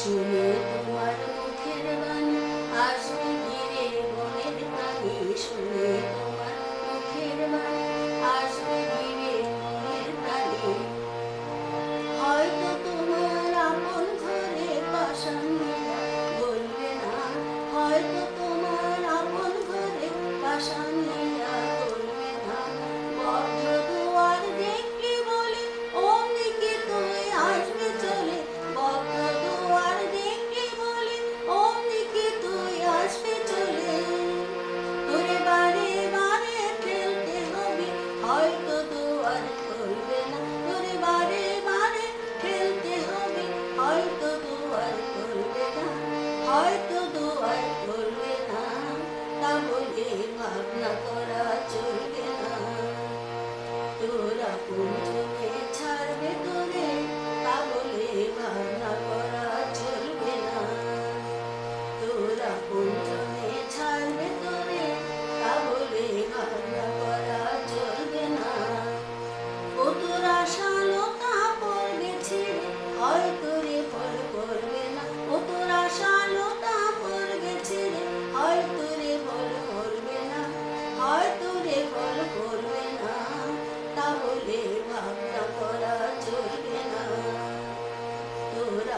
শুনে তোমার মুখের বাণী আসবে ধীরে বনের প্রাণী শুনে তোমার মুখের বাণী আসবে ধীরে বনের প্রাণী হয়তো তোমার আপন ঘরে পাশান বলবে না হয়তো তোমার আপন ঘরে পাশান বলে ভাবনা করা চলবে না। তোরা কুঞ্জকে ছাড়বে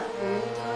বলে